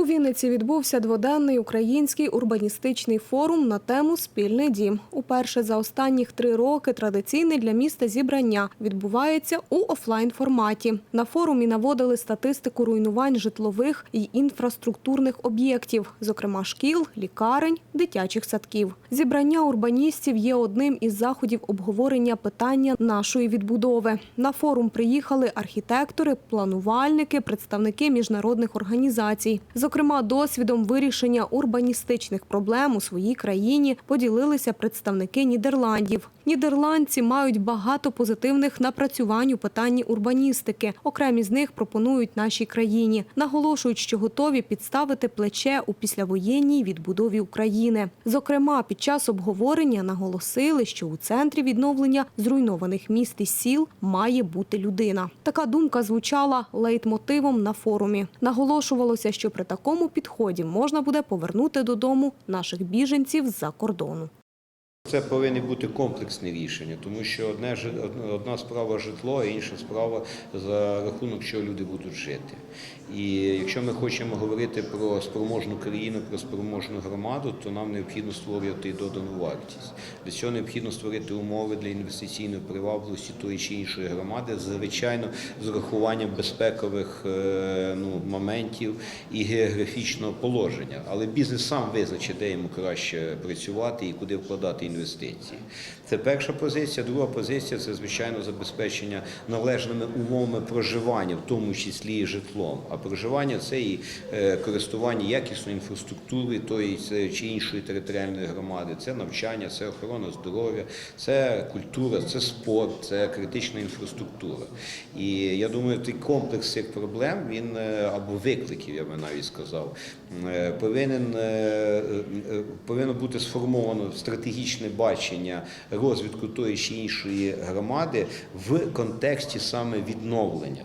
У Вінниці відбувся дводенний український урбаністичний форум на тему Спільний дім. Уперше за останніх три роки традиційне для міста зібрання відбувається у офлайн форматі. На форумі наводили статистику руйнувань житлових і інфраструктурних об'єктів, зокрема шкіл, лікарень, дитячих садків. Зібрання урбаністів є одним із заходів обговорення питання нашої відбудови. На форум приїхали архітектори, планувальники, представники міжнародних організацій. Зокрема, досвідом вирішення урбаністичних проблем у своїй країні поділилися представники Нідерландів. Нідерландці мають багато позитивних напрацювань у питанні урбаністики. Окремі з них пропонують нашій країні. Наголошують, що готові підставити плече у післявоєнній відбудові України. Зокрема, під час обговорення наголосили, що у центрі відновлення зруйнованих міст і сіл має бути людина. Така думка звучала лейтмотивом на форумі. Наголошувалося, що при такому підході можна буде повернути додому наших біженців з-за кордону. Це повинні бути комплексні рішення, тому що одне одна- справа житло, а інша справа за рахунок, що люди будуть жити. І якщо ми хочемо говорити про спроможну країну, про спроможну громаду, то нам необхідно створювати додану вартість. Для цього необхідно створити умови для інвестиційної привабливості тої чи іншої громади, звичайно, з урахуванням безпекових е, ну, моментів і географічного положення. Але бізнес сам визначить, де йому краще працювати і куди вкладати інвестиції. Це перша позиція. Друга позиція це звичайно забезпечення належними умовами проживання, в тому числі і житлом. А проживання це і е, користування якісною інфраструктурою тої чи іншої територіальної громади, це навчання, це охорона здоров'я, це культура, це спорт, це критична інфраструктура. І я думаю, той комплекс цих проблем він е, або викликів, я би навіть сказав, е, повинен повинно бути сформовано стратегічне бачення розвитку тої чи іншої громади в контексті саме відновлення.